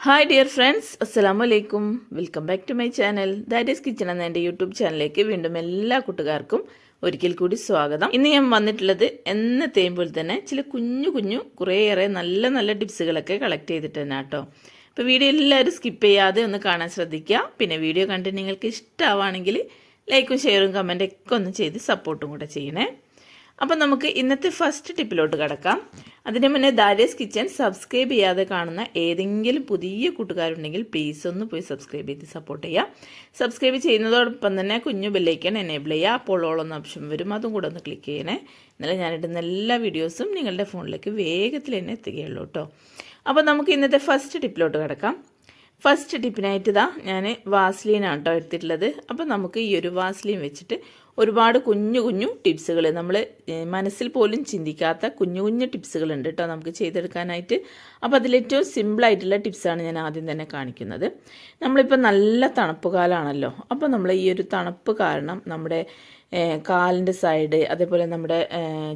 Hi dear friends അസ്സലാമു വലൈക്കും welcome back to my channel that is kitchen എന്ന എന്റെ യൂട്യൂബ് ചാനലിലേക്ക് വീണ്ടും എല്ലാ കൂട്ടുകാർക്കും ഒരിക്കൽ കൂടി സ്വാഗതം. ഇന്ന് ഞാൻ വന്നിട്ടുള്ളത് എന്നത്തെയും പോലെ തന്നെ ചില കുഞ്ഞു കുഞ്ഞു കുറേയേറെ നല്ല നല്ല ടിപ്സുകളൊക്കെ കളക്ട് ചെയ്തിട്ട് തന്നെ കേട്ടോ. അപ്പോൾ വീഡിയോ എല്ലാവരും സ്കിപ്പ് ചെയ്യാതെ ഒന്ന് കാണാൻ ശ്രദ്ധിക്കുക. പിന്നെ വീഡിയോ കണ്ടിട്ട് നിങ്ങൾക്ക് ഇഷ്ടമാവുകയാണെങ്കിൽ ലൈക്കും ഷെയറും കമന്റൊക്കെ ഒന്ന് ചെയ്ത് സപ്പോർട്ടും കൂടെ ചെയ്യണേ. അപ്പം നമുക്ക് ഇന്നത്തെ ഫസ്റ്റ് ടിപ്പിലോട്ട് കിടക്കാം. അതിന് മുന്നേ ദാരിയസ് കിച്ചൻ സബ്സ്ക്രൈബ് ചെയ്യാതെ കാണുന്ന ഏതെങ്കിലും പുതിയ കൂട്ടുകാരുണ്ടെങ്കിൽ പ്ലീസ് ഒന്ന് പോയി സബ്സ്ക്രൈബ് ചെയ്ത് സപ്പോർട്ട് ചെയ്യുക സബ്സ്ക്രൈബ് ചെയ്യുന്നതോടൊപ്പം തന്നെ കുഞ്ഞു ബെല്ലൈക്കൺ എനേബിൾ ചെയ്യുക അപ്പോൾ ഓളൊന്ന് ഓപ്ഷൻ വരും. അതും കൂടെ ഒന്ന് ക്ലിക്ക് ചെയ്യണേ. എന്നാലേ ഞാനിടുന്ന എല്ലാ വീഡിയോസും നിങ്ങളുടെ ഫോണിലേക്ക് വേഗത്തിൽ തന്നെ എത്തുകയുള്ളൂ കേട്ടോ അപ്പോൾ നമുക്ക് ഇന്നത്തെ ഫസ്റ്റ് ടിപ്പിലോട്ട് കിടക്കാം. ഫസ്റ്റ് ടിപ്പിനായിട്ട് ഇതാ ഞാൻ വാസ്ലീനാണ് കേട്ടോ എടുത്തിട്ടുള്ളത്. അപ്പോൾ നമുക്ക് ഈ ഒരു വാസ്ലീൻ വെച്ചിട്ട് ഒരുപാട് കുഞ്ഞു കുഞ്ഞു ടിപ്സുകൾ. നമ്മൾ മനസ്സിൽ പോലും ചിന്തിക്കാത്ത കുഞ്ഞു കുഞ്ഞു ടിപ്സുകളുണ്ട് കേട്ടോ നമുക്ക് ചെയ്തെടുക്കാനായിട്ട്. അപ്പോൾ അതിലേറ്റവും സിമ്പിളായിട്ടുള്ള ടിപ്സാണ് ഞാൻ ആദ്യം തന്നെ കാണിക്കുന്നത്. നമ്മളിപ്പോൾ നല്ല തണുപ്പ് കാലമാണല്ലോ അപ്പോൾ നമ്മൾ ഈ ഒരു തണുപ്പ് കാരണം നമ്മുടെ കാലിന്റെ സൈഡ് അതേപോലെ നമ്മുടെ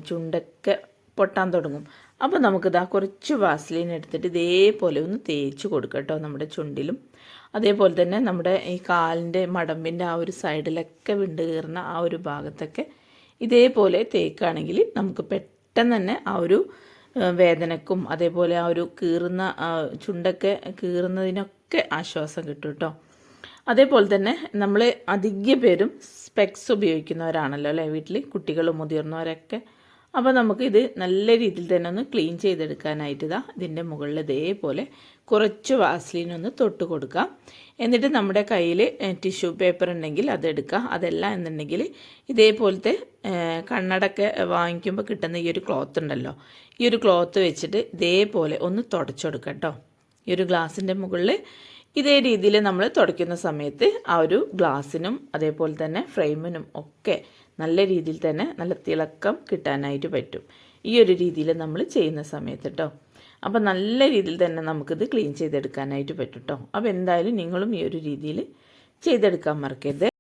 ചുണ്ടൊക്കെ പൊട്ടാൻ തുടങ്ങും. അപ്പോൾ നമുക്കിതാ കുറച്ച് വാസ്ലീൻ എടുത്തിട്ട് ഇതേപോലെ ഒന്ന് തേച്ച് കൊടുക്കാം കേട്ടോ നമ്മുടെ ചുണ്ടിലും. അതേപോലെ തന്നെ നമ്മുടെ ഈ കാലിന്റെ മടമ്പിന്റെ ആ ഒരു സൈഡിലൊക്കെ വിണ്ട് കയറുന്ന ആ ഒരു ഭാഗത്തൊക്കെ ഇതേപോലെ തേക്കുകയാണെങ്കിൽ നമുക്ക് പെട്ടെന്ന് തന്നെ ആ ഒരു വേദനക്കും അതേപോലെ ആ ഒരു കീറുന്ന ചുണ്ടൊക്കെ കീറുന്നതിനൊക്കെ ആശ്വാസം കിട്ടും കേട്ടോ. അതേപോലെ തന്നെ നമ്മൾ അധിക പേരും സ്പെക്സ് ഉപയോഗിക്കുന്നവരാണല്ലോ അല്ലേ വീട്ടിൽ കുട്ടികളും മുതിർന്നവരൊക്കെ അപ്പോൾ നമുക്കിത് നല്ല രീതിയിൽ തന്നെ ഒന്ന് ക്ലീൻ ചെയ്തെടുക്കാനായിട്ട് ഇതാ ഇതിന്റെ മുകളിൽ ഇതേപോലെ കുറച്ച് വാസ്ലിൻ ഒന്ന് തൊട്ട് കൊടുക്കാം. എന്നിട്ട് നമ്മുടെ കയ്യിൽ ടിഷ്യൂ പേപ്പർ ഉണ്ടെങ്കിൽ അതെടുക്കുക അതല്ല എന്നുണ്ടെങ്കിൽ ഇതേപോലത്തെ കണ്ണടക്കെ വാങ്ങിക്കുമ്പോൾ കിട്ടുന്ന ഈ ഒരു ക്ലോത്ത് ഉണ്ടല്ലോ. ഈ ഒരു ക്ലോത്ത് വെച്ചിട്ട് ഇതേപോലെ ഒന്ന് തുടച്ചെടുക്കാം കേട്ടോ ഈ ഒരു ഗ്ലാസിന്റെ മുകളിൽ ഇതേ രീതിയിൽ നമ്മൾ തുടയ്ക്കുന്ന സമയത്ത് ആ ഒരു ഗ്ലാസ്സിനും അതേപോലെ തന്നെ ഫ്രെയിമിനും ഒക്കെ നല്ല രീതിയിൽ തന്നെ നല്ല തിളക്കം കിട്ടാനായിട്ട് പറ്റും. ഈ ഒരു രീതിയിൽ നമ്മൾ ചെയ്യുന്ന സമയത്ത് കേട്ടോ അപ്പോൾ നല്ല രീതിയിൽ തന്നെ നമുക്കിത് ക്ലീൻ ചെയ്തെടുക്കാനായിട്ട് പറ്റും കേട്ടോ അപ്പോൾ എന്തായാലും നിങ്ങളും ഈ ഒരു രീതിയിൽ ചെയ്തെടുക്കാൻ മറക്കരുത്.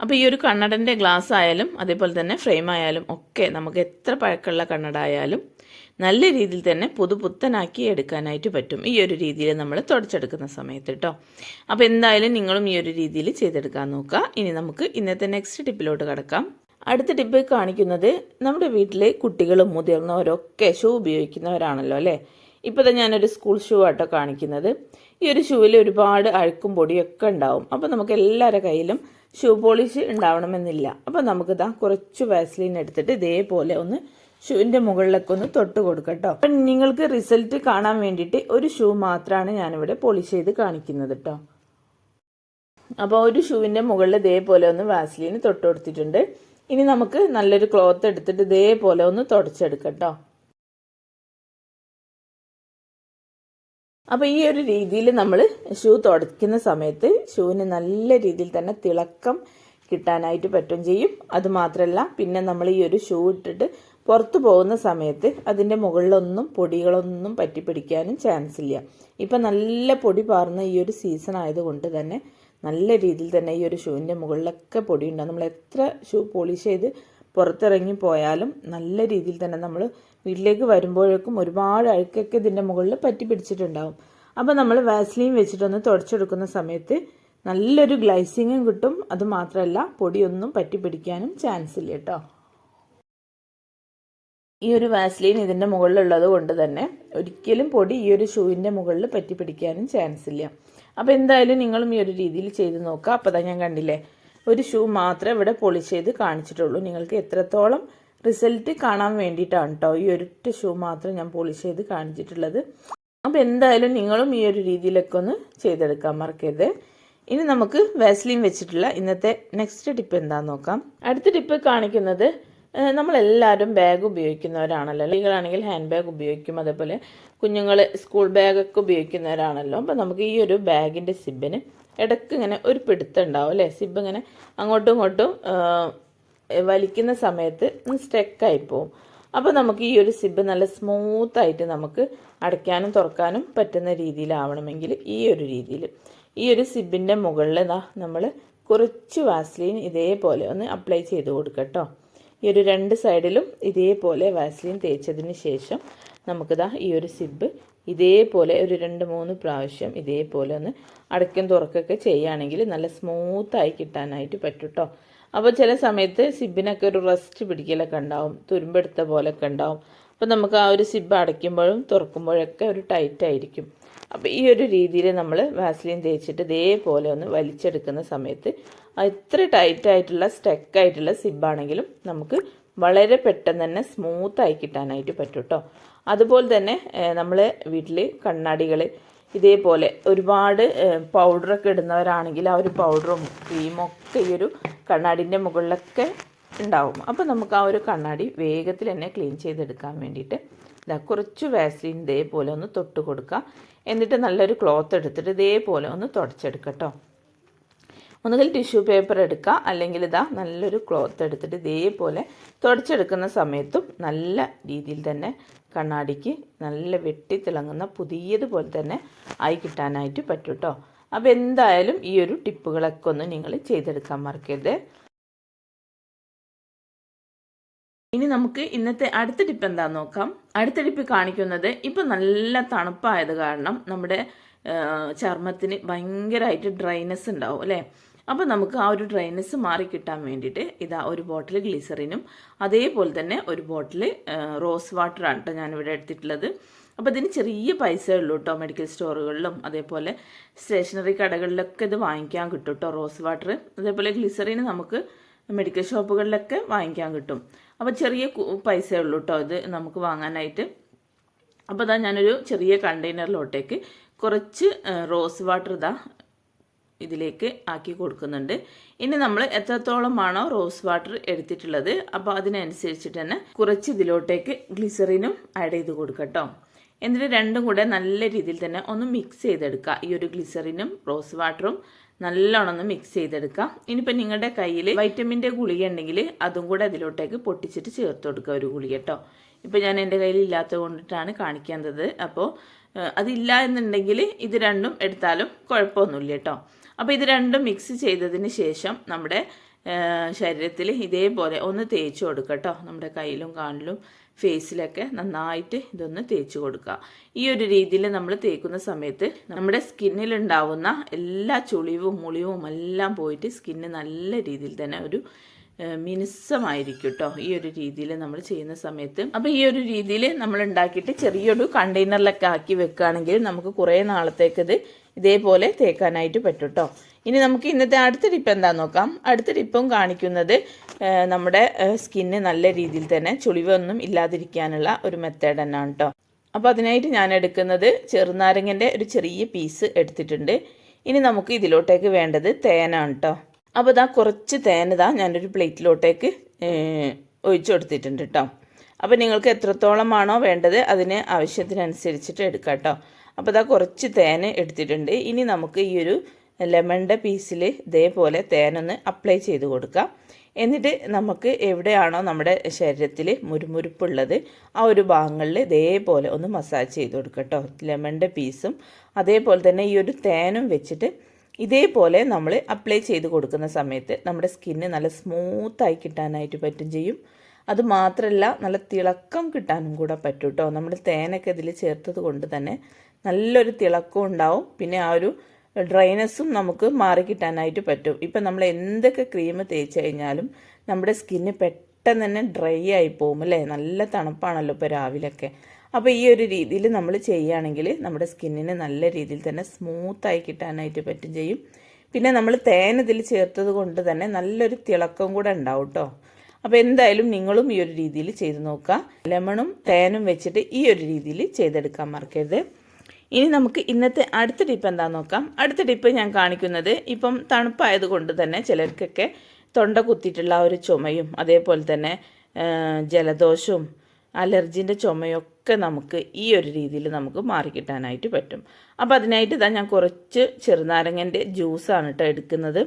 അപ്പോൾ ഈ ഒരു കണ്ണടന്റെ ഗ്ലാസ് ആയാലും അതേപോലെ തന്നെ ഫ്രെയിം ആയാലും ഒക്കെ നമുക്ക് എത്ര പഴക്കമുള്ള കണ്ണട ആയാലും നല്ല രീതിയിൽ തന്നെ പുതുപുത്തനാക്കി എടുക്കാനായിട്ട് പറ്റും. ഈ ഒരു രീതിയിൽ നമ്മൾ തുടച്ചെടുക്കുന്ന സമയത്ത് കേട്ടോ അപ്പോൾ എന്തായാലും നിങ്ങളും ഈ ഒരു രീതിയിൽ ചെയ്തെടുക്കാൻ നോക്കുക. ഇനി നമുക്ക് ഇന്നത്തെ നെക്സ്റ്റ് ടിപ്പിലോട്ട് കടക്കാം. അടുത്ത ടിപ്പ് കാണിക്കുന്നത് നമ്മുടെ വീട്ടിലെ കുട്ടികളും മുതിർന്നവരൊക്കെ ഷൂ ഉപയോഗിക്കുന്നവരാണല്ലോ അല്ലേ? ഇപ്പോൾ ഞാനൊരു സ്കൂൾ ഷൂ ആട്ടോ കാണിക്കുന്നത്. ഈ ഒരു ഷൂവിൽ ഒരുപാട് അഴുക്കും പൊടിയൊക്കെ ഉണ്ടാവും. അപ്പോൾ നമുക്ക് എല്ലാവരുടെ കയ്യിലും ഷൂ പോളിഷ് ഉണ്ടാവണമെന്നില്ല. അപ്പോൾ നമുക്കിതാ കുറച്ച് വാസ്ലിൻ എടുത്തിട്ട് ഇതേപോലെ ഒന്ന് ഷൂവിന്റെ മുകളിലൊക്കെ ഒന്ന് തൊട്ട് കൊടുക്കട്ടോ. അപ്പം നിങ്ങൾക്ക് റിസൾട്ട് കാണാൻ വേണ്ടിയിട്ട് ഒരു ഷൂ മാത്രമാണ് ഞാനിവിടെ പോളിഷ് ചെയ്ത് കാണിക്കുന്നത് കേട്ടോ അപ്പോൾ ഒരു ഷൂവിന്റെ മുകളിൽ ഇതേപോലെ ഒന്ന് വാസ്ലിന് തൊട്ട് കൊടുത്തിട്ടുണ്ട്. ഇനി നമുക്ക് നല്ലൊരു ക്ലോത്ത് എടുത്തിട്ട് ഇതേപോലെ ഒന്ന് തുടച്ചെടുക്കട്ടോ. അപ്പോൾ ഈ ഒരു രീതിയിൽ നമ്മൾ ഷൂ തുടയ്ക്കുന്ന സമയത്ത് ഷൂവിന് നല്ല രീതിയിൽ തന്നെ തിളക്കം കിട്ടാനായിട്ട് പറ്റും ചെയ്യും. അതുമാത്രമല്ല പിന്നെ നമ്മൾ ഈ ഒരു ഷൂ ഇട്ടിട്ട് പുറത്തു പോകുന്ന സമയത്ത് അതിന്റെ മുകളിലൊന്നും പൊടികളൊന്നും പറ്റിപ്പിടിക്കാനും ചാൻസ് ഇല്ല. ഇപ്പം നല്ല പൊടി പാർന്ന ഈ ഒരു സീസൺ ആയതുകൊണ്ട് തന്നെ നല്ല രീതിയിൽ തന്നെ ഈ ഒരു ഷൂവിന്റെ മുകളിലൊക്കെ പൊടിയുണ്ടാകും നമ്മൾ എത്ര ഷൂ പോളിഷ് ചെയ്ത് പുറത്തിറങ്ങി പോയാലും നല്ല രീതിയിൽ തന്നെ നമ്മൾ വീട്ടിലേക്ക് വരുമ്പോഴേക്കും ഒരുപാട് അഴുക്കൊക്കെ ഇതിന്റെ മുകളിൽ പറ്റി പിടിച്ചിട്ടുണ്ടാവും. അപ്പോൾ നമ്മൾ വാസ്ലിൻ വെച്ചിട്ടൊന്ന് തുടച്ചെടുക്കുന്ന സമയത്ത് നല്ലൊരു ഗ്ലൈസിങ്ങും കിട്ടും. അതുമാത്രമല്ല പൊടിയൊന്നും പറ്റി പിടിക്കാനും ചാൻസ് ഇല്ല കേട്ടോ. ഈ ഒരു വാസ്ലിൻ ഇതിന്റെ മുകളിലുള്ളത് കൊണ്ട് തന്നെ ഒരിക്കലും പൊടി ഈ ഒരു ഷൂവിന്റെ മുകളിൽ പറ്റി പിടിക്കാനും ചാൻസ് ഇല്ല. അപ്പോൾ എന്തായാലും നിങ്ങളും ഈ ഒരു രീതിയിൽ ചെയ്ത് നോക്കുക. അപ്പോൾ ഞാൻ കണ്ടില്ലേ ഒരു ഷൂ മാത്രമേ ഇവിടെ പോളിഷ് ചെയ്ത് കാണിച്ചിട്ടുള്ളൂ. നിങ്ങൾക്ക് എത്രത്തോളം റിസൾട്ട് കാണാൻ വേണ്ടിയിട്ടാണ് കേട്ടോ ഈ ഒരൊറ്റ ഷൂ മാത്രം ഞാൻ പോളിഷ് ചെയ്ത് കാണിച്ചിട്ടുള്ളത്. അപ്പോൾ എന്തായാലും നിങ്ങളും ഈ ഒരു രീതിയിലൊക്കെ ഒന്ന് ചെയ്തെടുക്കാൻ മറക്കരുത്. ഇനി നമുക്ക് വാസ്ലിൻ വെച്ചിട്ടുള്ള ഇന്നത്തെ നെക്സ്റ്റ് ടിപ്പ് എന്താണെന്ന് നോക്കാം. അടുത്ത ടിപ്പ് കാണിക്കുന്നത് നമ്മളെല്ലാവരും ബാഗ് ഉപയോഗിക്കുന്നവരാണല്ലോ. സ്ത്രീകളാണെങ്കിൽ ഹാൻഡ് ബാഗ് ഉപയോഗിക്കും അതേപോലെ കുഞ്ഞുങ്ങൾ സ്കൂൾ ബാഗൊക്കെ ഉപയോഗിക്കുന്നവരാണല്ലോ. അപ്പോൾ നമുക്ക് ഈ ഒരു ബാഗിന്റെ സിബിന് ഇടയ്ക്ക് ഇങ്ങനെ ഒരു പിടുത്തം ഉണ്ടാവും അല്ലേ? സിബ് ഇങ്ങനെ അങ്ങോട്ടും ഇങ്ങോട്ടും വലിക്കുന്ന സമയത്ത് സ്റ്റെക്കായി പോവും. അപ്പോൾ നമുക്ക് ഈ ഒരു സിബ് നല്ല സ്മൂത്തായിട്ട് നമുക്ക് അടയ്ക്കാനും തുറക്കാനും പറ്റുന്ന രീതിയിലാവണമെങ്കിൽ ഈ ഒരു രീതിയിൽ. ഈ ഒരു സിബിന്റെ മുകളിൽ നമ്മൾ കുറച്ച് വാസ്ലീൻ ഇതേപോലെ ഒന്ന് അപ്ലൈ ചെയ്ത് കൊടുക്കട്ടോ ഈ ഒരു രണ്ട് സൈഡിലും ഇതേപോലെ വാസ്ലിൻ തേച്ചതിന് ശേഷം നമുക്കിതാ ഈ ഒരു സിബ് ഇതേപോലെ ഒരു രണ്ട് മൂന്ന് പ്രാവശ്യം ഇതേപോലെ ഒന്ന് അടയ്ക്കും തുറക്കൊക്കെ ചെയ്യുകയാണെങ്കിൽ നല്ല സ്മൂത്തായി കിട്ടാനായിട്ട് പറ്റും കേട്ടോ അപ്പോൾ ചില സമയത്ത് സിബിനൊക്കെ ഒരു റെസ്റ്റ് പിടിക്കലൊക്കെ ഉണ്ടാവും തുരുമ്പെടുത്ത പോലൊക്കെ ഉണ്ടാവും. അപ്പോൾ നമുക്ക് ആ ഒരു സിബ് അടയ്ക്കുമ്പോഴും തുറക്കുമ്പോഴൊക്കെ ഒരു ടൈറ്റ് ആയിരിക്കും. അപ്പോൾ ഈ ഒരു രീതിയിൽ നമ്മൾ വാസ്ലിൻ തേച്ചിട്ട് ഇതേപോലെ ഒന്ന് വലിച്ചെടുക്കുന്ന സമയത്ത് എത്ര ടൈറ്റായിട്ടുള്ള ആയിട്ടുള്ള സ്റ്റക്ക് ആയിട്ടുള്ള സിബാണെങ്കിലും നമുക്ക് വളരെ പെട്ടെന്ന് തന്നെ സ്മൂത്തായി കിട്ടാനായിട്ട് പറ്റും കേട്ടോ അതുപോലെ തന്നെ നമ്മൾ വീട്ടിൽ കണ്ണാടികൾ ഇതേപോലെ ഒരുപാട് പൗഡറൊക്കെ ഇടുന്നവരാണെങ്കിൽ ആ ഒരു പൗഡറും ക്രീമും ഒക്കെ ഈ ഒരു കണ്ണാടിന്റെ മുകളിലൊക്കെ ഉണ്ടാവും. അപ്പോൾ നമുക്ക് ആ ഒരു കണ്ണാടി വേഗത്തിൽ തന്നെ ക്ലീൻ ചെയ്തെടുക്കാൻ വേണ്ടിയിട്ട് ഇതാ കുറച്ച് വാസ്ലിൻ ഇതേപോലെ ഒന്ന് തൊട്ട് കൊടുക്കുക എന്നിട്ട് നല്ലൊരു ക്ലോത്ത് എടുത്തിട്ട് ഇതേപോലെ ഒന്ന് തുടച്ചെടുക്കട്ടോ. കേട്ടോ ഒന്നുകിൽ ടിഷ്യൂ പേപ്പർ എടുക്കുക. അല്ലെങ്കിൽ ഇതാ നല്ലൊരു ക്ലോത്ത് എടുത്തിട്ട് ഇതേപോലെ തുടച്ചെടുക്കുന്ന സമയത്തും നല്ല രീതിയിൽ തന്നെ കണ്ണാടിക്ക് നല്ല വെട്ടി തിളങ്ങുന്ന പുതിയതുപോലെ തന്നെ ആയി കിട്ടാനായിട്ട് പറ്റും കേട്ടോ അപ്പോൾ എന്തായാലും ഈ ഒരു ടിപ്പുകളൊക്കെ ഒന്ന് നിങ്ങൾ ചെയ്തെടുക്കാൻ മറക്കരുത്. ഇനി നമുക്ക് ഇന്നത്തെ അടുത്ത ടിപ്പ് എന്താന്ന് നോക്കാം. അടുത്ത ടിപ്പ് കാണിക്കുന്നത് ഇപ്പം നല്ല തണുപ്പായത് കാരണം നമ്മുടെ ചർമ്മത്തിന് ഭയങ്കരമായിട്ട് ഡ്രൈനെസ് ഉണ്ടാവും അല്ലേ? അപ്പോൾ നമുക്ക് ആ ഒരു ഡ്രൈനസ് മാറി കിട്ടാൻ വേണ്ടിയിട്ട് ഇതാ ഒരു ബോട്ടിൽ ഗ്ലിസറിനും അതേപോലെ തന്നെ ഒരു ബോട്ടിൽ റോസ് വാട്ടർ വാട്ടറാണ് കേട്ടോ ഞാനിവിടെ എടുത്തിട്ടുള്ളത്. അപ്പോൾ ഇതിന് ചെറിയ പൈസ ഉള്ളൂ കേട്ടോ മെഡിക്കൽ സ്റ്റോറുകളിലും അതേപോലെ സ്റ്റേഷനറി കടകളിലൊക്കെ ഇത് വാങ്ങിക്കാൻ കിട്ടും കേട്ടോ റോസ് വാട്ടർ അതേപോലെ ഗ്ലിസറിന് നമുക്ക് മെഡിക്കൽ ഷോപ്പുകളിലൊക്കെ വാങ്ങിക്കാൻ കിട്ടും. അപ്പോൾ ചെറിയ പൈസ ഉള്ളൂ കേട്ടോ ഇത് നമുക്ക് വാങ്ങാനായിട്ട്. അപ്പോൾ ഇതാ ഞാനൊരു ചെറിയ കണ്ടെയ്നറിലോട്ടേക്ക് കുറച്ച് റോസ് വാട്ടർ ഇതാ ഇതിലേക്ക് ആക്കി കൊടുക്കുന്നുണ്ട്. ഇനി നമ്മൾ എത്രത്തോളമാണോ റോസ് വാട്ടർ എടുത്തിട്ടുള്ളത് അപ്പോൾ അതിനനുസരിച്ചിട്ട് തന്നെ കുറച്ച് ഇതിലോട്ടേക്ക് ഗ്ലിസറിനും ആഡ് ചെയ്ത് കൊടുക്കട്ടോ എന്നിട്ട് രണ്ടും കൂടെ നല്ല രീതിയിൽ തന്നെ ഒന്ന് മിക്സ് ചെയ്തെടുക്കുക. ഈ ഒരു ഗ്ലിസറിനും റോസ് വാട്ടറും നല്ലോണം ഒന്ന് മിക്സ് ചെയ്തെടുക്കാം ഇനിയിപ്പോൾ നിങ്ങളുടെ കയ്യിൽ വൈറ്റമിന്റെ ഗുളിക ഉണ്ടെങ്കിൽ അതും കൂടെ അതിലോട്ടേക്ക് പൊട്ടിച്ചിട്ട് ചേർത്ത് കൊടുക്കുക ഒരു ഗുളി കേട്ടോ ഇപ്പോൾ ഞാൻ എന്റെ കയ്യിൽ ഇല്ലാത്തത് കൊണ്ടിട്ടാണ് കാണിക്കുന്നത് അപ്പോൾ അതില്ല എന്നുണ്ടെങ്കിൽ ഇത് രണ്ടും എടുത്താലും കുഴപ്പമൊന്നുമില്ല കേട്ടോ അപ്പോൾ ഇത് രണ്ടും മിക്സ് ചെയ്തതിന് ശേഷം നമ്മുടെ ശരീരത്തിൽ ഇതേപോലെ ഒന്ന് തേച്ച് കൊടുക്കട്ടോ നമ്മുടെ കയ്യിലും കാണിലും ഫേസിലൊക്കെ നന്നായിട്ട് ഇതൊന്ന് തേച്ച് കൊടുക്കുക. ഈ ഒരു രീതിയിൽ നമ്മൾ തേക്കുന്ന സമയത്ത് നമ്മുടെ സ്കിന്നിലുണ്ടാവുന്ന എല്ലാ ചുളിവും മുളിവും എല്ലാം പോയിട്ട് സ്കിന്ന് നല്ല രീതിയിൽ തന്നെ ഒരു മിനുസമായിരിക്കും കേട്ടോ ഈ ഒരു രീതിയിൽ നമ്മൾ ചെയ്യുന്ന സമയത്ത്. അപ്പോൾ ഈ ഒരു രീതിയിൽ നമ്മൾ ഉണ്ടാക്കിയിട്ട് ചെറിയൊരു കണ്ടെയ്നറിലൊക്കെ ആക്കി വെക്കുകയാണെങ്കിൽ നമുക്ക് കുറേ നാളത്തേക്കത് ഇതേപോലെ തേക്കാനായിട്ട് പറ്റും കേട്ടോ ഇനി നമുക്ക് ഇന്നത്തെ അടുത്ത ടിപ്പ് എന്താണെന്ന് നോക്കാം. അടുത്ത ടിപ്പും കാണിക്കുന്നത് നമ്മുടെ സ്കിന്ന് നല്ല രീതിയിൽ തന്നെ ചുളിവൊന്നും ഇല്ലാതിരിക്കാനുള്ള ഒരു മെത്തേഡ് തന്നെയാണ് കേട്ടോ അപ്പോൾ അതിനായിട്ട് ഞാൻ എടുക്കുന്നത് ചെറുനാരങ്ങന്റെ ഒരു ചെറിയ പീസ് എടുത്തിട്ടുണ്ട്. ഇനി നമുക്ക് ഇതിലോട്ടേക്ക് വേണ്ടത് തേനാണ് കേട്ടോ അപ്പോൾ ഇതാ കുറച്ച് തേൻ ഇതാ ഞാനൊരു പ്ലേറ്റിലോട്ടേക്ക് ഒഴിച്ചു കൊടുത്തിട്ടുണ്ട് കേട്ടോ അപ്പോൾ നിങ്ങൾക്ക് എത്രത്തോളമാണോ വേണ്ടത് അതിന് ആവശ്യത്തിനനുസരിച്ചിട്ട് എടുക്കാം കേട്ടോ അപ്പോൾ ഇതാ കുറച്ച് തേൻ എടുത്തിട്ടുണ്ട്. ഇനി നമുക്ക് ഈ ഒരു ലെമണിന്റെ പീസിൽ ഇതേപോലെ തേനൊന്ന് അപ്ലൈ ചെയ്ത് കൊടുക്കാം. എന്നിട്ട് നമുക്ക് എവിടെയാണോ നമ്മുടെ ശരീരത്തിൽ മുരുമുരുപ്പുള്ളത് ആ ഒരു ഭാഗങ്ങളിൽ ഇതേപോലെ ഒന്ന് മസാജ് ചെയ്ത് കൊടുക്കട്ടോ കേട്ടോ ലെമണിന്റെ പീസും അതേപോലെ തന്നെ ഈ ഒരു തേനും വെച്ചിട്ട് ഇതേപോലെ നമ്മൾ അപ്ലൈ ചെയ്ത് കൊടുക്കുന്ന സമയത്ത് നമ്മുടെ സ്കിന്ന് നല്ല സ്മൂത്തായി കിട്ടാനായിട്ട് പറ്റും ചെയ്യും. അത് മാത്രമല്ല നല്ല തിളക്കം കിട്ടാനും കൂടെ പറ്റും കേട്ടോ നമ്മൾ തേനൊക്കെ ഇതിൽ ചേർത്തത് കൊണ്ട് തന്നെ നല്ലൊരു തിളക്കം ഉണ്ടാവും. പിന്നെ ആ ഒരു ഡ്രൈനസ്സും നമുക്ക് മാറി കിട്ടാനായിട്ട് പറ്റും. ഇപ്പം നമ്മൾ എന്തൊക്കെ ക്രീം തേച്ച് കഴിഞ്ഞാലും നമ്മുടെ സ്കിന്ന് പെട്ടെന്ന് തന്നെ ഡ്രൈ ആയി പോകും അല്ലേ? നല്ല തണുപ്പാണല്ലോ ഇപ്പോൾ രാവിലെയൊക്കെ. അപ്പോൾ ഈ ഒരു രീതിയിൽ നമ്മൾ ചെയ്യുകയാണെങ്കിൽ നമ്മുടെ സ്കിന്നിന് നല്ല രീതിയിൽ തന്നെ സ്മൂത്തായി കിട്ടാനായിട്ട് പറ്റും ചെയ്യും. പിന്നെ നമ്മൾ തേൻ ഇതിൽ ചേർത്തത് കൊണ്ട് തന്നെ നല്ലൊരു തിളക്കം കൂടെ ഉണ്ടാവും കേട്ടോ അപ്പോൾ എന്തായാലും നിങ്ങളും ഈ ഒരു രീതിയിൽ ചെയ്ത് നോക്കുക. ലെമണും തേനും വെച്ചിട്ട് ഈ ഒരു രീതിയിൽ ചെയ്തെടുക്കാൻ മറക്കരുത്. ഇനി നമുക്ക് ഇന്നത്തെ അടുത്ത ടിപ്പ് എന്താണെന്ന് നോക്കാം. അടുത്ത ടിപ്പ് ഞാൻ കാണിക്കുന്നത് ഇപ്പം തണുപ്പായത് കൊണ്ട് തന്നെ ചിലർക്കൊക്കെ തൊണ്ട കുത്തിയിട്ടുള്ള ഒരു ചുമയും അതേപോലെ തന്നെ ജലദോഷവും അലർജിന്റെ ചുമയൊക്കെ നമുക്ക് ഈ ഒരു രീതിയിൽ നമുക്ക് മാറിക്കിട്ടാനായിട്ട് പറ്റും. അപ്പോൾ അതിനായിട്ട് ഇതാ ഞാൻ കുറച്ച് ചെറുനാരങ്ങന്റെ ജ്യൂസാണ് കേട്ടോ എടുക്കുന്നത്.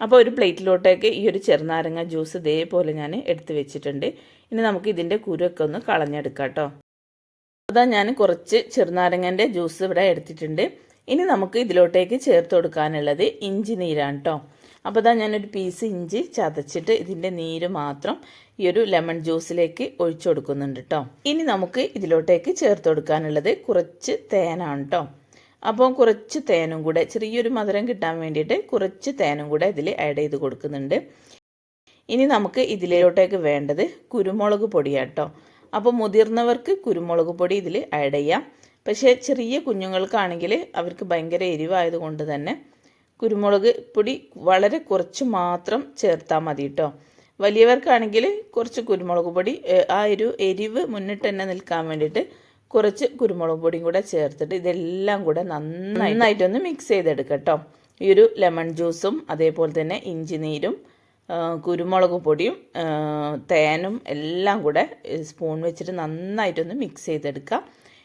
അപ്പോൾ ഒരു പ്ലേറ്റിലോട്ടേക്ക് ഈ ഒരു ചെറുനാരങ്ങ ജ്യൂസ് ഇതേപോലെ ഞാൻ എടുത്ത് വെച്ചിട്ടുണ്ട്. ഇനി നമുക്ക് ഇതിന്റെ കുരുവൊക്കെ ഒന്ന് കളഞ്ഞെടുക്കാം കേട്ടോ അതാ ഞാൻ കുറച്ച് ചെറുനാരങ്ങന്റെ ജ്യൂസ് ഇവിടെ എടുത്തിട്ടുണ്ട്. ഇനി നമുക്ക് ഇതിലോട്ടേക്ക് ചേർത്ത് കൊടുക്കാനുള്ളത് ഇഞ്ചി നീരാണ് കേട്ടോ അപ്പോൾ ഇതാ ഞാനൊരു പീസ് ഇഞ്ചി ചതച്ചിട്ട് ഇതിന്റെ നീര് മാത്രം ഈ ഒരു ലെമൺ ജ്യൂസിലേക്ക് ഒഴിച്ചു കൊടുക്കുന്നുണ്ട് കേട്ടോ ഇനി നമുക്ക് ഇതിലോട്ടേക്ക് ചേർത്ത് കൊടുക്കാനുള്ളത് കുറച്ച് തേനാണ് കേട്ടോ അപ്പോൾ കുറച്ച് തേനും കൂടെ ചെറിയൊരു മധുരം കിട്ടാൻ വേണ്ടിയിട്ട് കുറച്ച് തേനും കൂടെ ഇതിൽ ആഡ് ചെയ്ത് കൊടുക്കുന്നുണ്ട്. ഇനി നമുക്ക് ഇതിലോട്ടേക്ക് വേണ്ടത് കുരുമുളക് പൊടിയാട്ടോ അപ്പോൾ മുതിർന്നവർക്ക് കുരുമുളക് പൊടി ഇതിൽ ആഡ് ചെയ്യാം. പക്ഷേ ചെറിയ കുഞ്ഞുങ്ങൾക്കാണെങ്കിൽ അവർക്ക് ഭയങ്കര എരിവായതുകൊണ്ട് തന്നെ കുരുമുളക് പൊടി വളരെ കുറച്ച് മാത്രം ചേർത്താൽ മതി കേട്ടോ വലിയവർക്കാണെങ്കിൽ കുറച്ച് കുരുമുളക് പൊടി ആ ഒരു എരിവ് മുന്നിട്ട് തന്നെ നിൽക്കാൻ വേണ്ടിയിട്ട് കുറച്ച് കുരുമുളക് പൊടിയും കൂടെ ചേർത്തിട്ട് ഇതെല്ലാം കൂടെ നന്നായി നന്നായിട്ടൊന്ന് മിക്സ് ചെയ്തെടുക്കാം കേട്ടോ ഈ ഒരു ലെമൺ ജ്യൂസും അതേപോലെ തന്നെ ഇഞ്ചി നീരും കുരുമുളക് പൊടിയും തേനും എല്ലാം കൂടെ സ്പൂൺ വെച്ചിട്ട് നന്നായിട്ടൊന്ന് മിക്സ് ചെയ്തെടുക്കാം.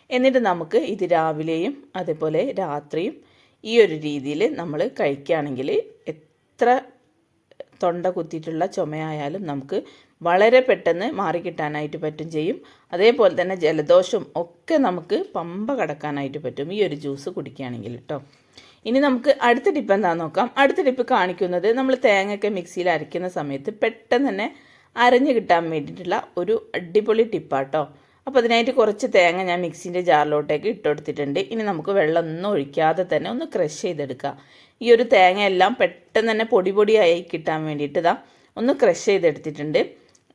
എന്നിട്ട് നമുക്ക് ഇത് രാവിലെയും അതേപോലെ രാത്രിയും ഈ ഒരു രീതിയിൽ നമ്മൾ കഴിക്കുകയാണെങ്കിൽ എത്ര തൊണ്ട കുത്തിയിട്ടുള്ള ചുമയായാലും നമുക്ക് വളരെ പെട്ടെന്ന് മാറിക്കിട്ടാനായിട്ട് പറ്റും ചെയ്യും. അതേപോലെ തന്നെ ജലദോഷം ഒക്കെ നമുക്ക് പമ്പ കടക്കാനായിട്ട് പറ്റും ഈ ഒരു ജ്യൂസ് കുടിക്കുകയാണെങ്കിൽ കേട്ടോ ഇനി നമുക്ക് അടുത്ത ടിപ്പ് എന്താണെന്ന് നോക്കാം. അടുത്ത ടിപ്പ് കാണിക്കുന്നത് നമ്മൾ തേങ്ങയൊക്കെ മിക്സിയിൽ അരയ്ക്കുന്ന സമയത്ത് പെട്ടെന്ന് തന്നെ അരഞ്ഞു കിട്ടാൻ വേണ്ടിയിട്ടുള്ള ഒരു അടിപൊളി ടിപ്പാട്ടോ അപ്പോൾ അതിനായിട്ട് കുറച്ച് തേങ്ങ ഞാൻ മിക്സിന്റെ ജാറിലോട്ടേക്ക് ഇട്ടുകൊടുത്തിട്ടുണ്ട് ഇനി നമുക്ക് വെള്ളമൊന്നും ഒഴിക്കാതെ തന്നെ ഒന്ന് ക്രഷ് ചെയ്തെടുക്കാം. ഈ ഒരു തേങ്ങയെല്ലാം പെട്ടെന്ന് തന്നെ പൊടി പൊടിയായി കിട്ടാൻ വേണ്ടിയിട്ട് ഇതാ ഒന്ന് ക്രഷ് ചെയ്തെടുത്തിട്ടുണ്ട്.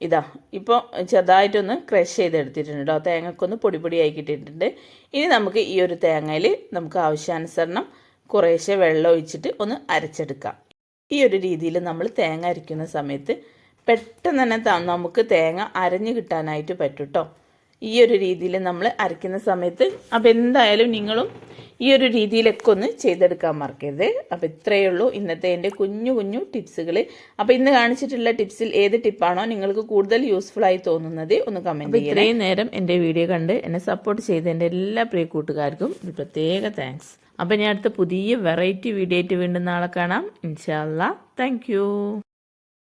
ഇതാ ഇപ്പോൾ ചെറുതായിട്ടൊന്ന് ക്രഷ് ചെയ്തെടുത്തിട്ടുണ്ട് കേട്ടോ തേങ്ങക്കൊന്ന് പൊടി പൊടിയായി കിട്ടിയിട്ടുണ്ട്. ഇനി നമുക്ക് ഈ ഒരു തേങ്ങയിൽ നമുക്ക് ആവശ്യാനുസരണം കുറേശ്ശെ വെള്ളം ഒഴിച്ചിട്ട് ഒന്ന് അരച്ചെടുക്കാം. ഈ ഒരു രീതിയിൽ നമ്മൾ തേങ്ങ അരയ്ക്കുന്ന സമയത്ത് പെട്ടെന്ന് തന്നെ നമുക്ക് തേങ്ങ അരഞ്ഞു കിട്ടാനായിട്ട് പറ്റും കേട്ടോ ഈ ഒരു രീതിയിൽ നമ്മൾ അരയ്ക്കുന്ന സമയത്ത് അപ്പോൾ എന്തായാലും നിങ്ങളും ഈ ഒരു രീതിയിലൊക്കെ ഒന്ന് ചെയ്തെടുക്കാൻ മറക്കരുത്. അപ്പോൾ ഇത്രയേ ഉള്ളൂ ഇന്നത്തെ എന്റെ കുഞ്ഞു കുഞ്ഞു ടിപ്സുകൾ അപ്പോൾ ഇന്ന് കാണിച്ചിട്ടുള്ള ടിപ്സിൽ ഏത് ടിപ്പാണോ നിങ്ങൾക്ക് കൂടുതൽ യൂസ്ഫുൾ ആയി തോന്നുന്നത് ഒന്ന് കമന്റ് ചെയ്യുക ഇത്രയും നേരം എന്റെ വീഡിയോ കണ്ട് എന്നെ സപ്പോർട്ട് ചെയ്ത എന്റെ എല്ലാ പ്രിയ കൂട്ടുകാർക്കും ഒരു പ്രത്യേക താങ്ക്സ് അപ്പോൾ ഞാൻ അടുത്ത പുതിയ വെറൈറ്റി വീഡിയോ ആയിട്ട് വീണ്ടും നാളെ കാണാം. ഇൻഷാല്ല താങ്ക്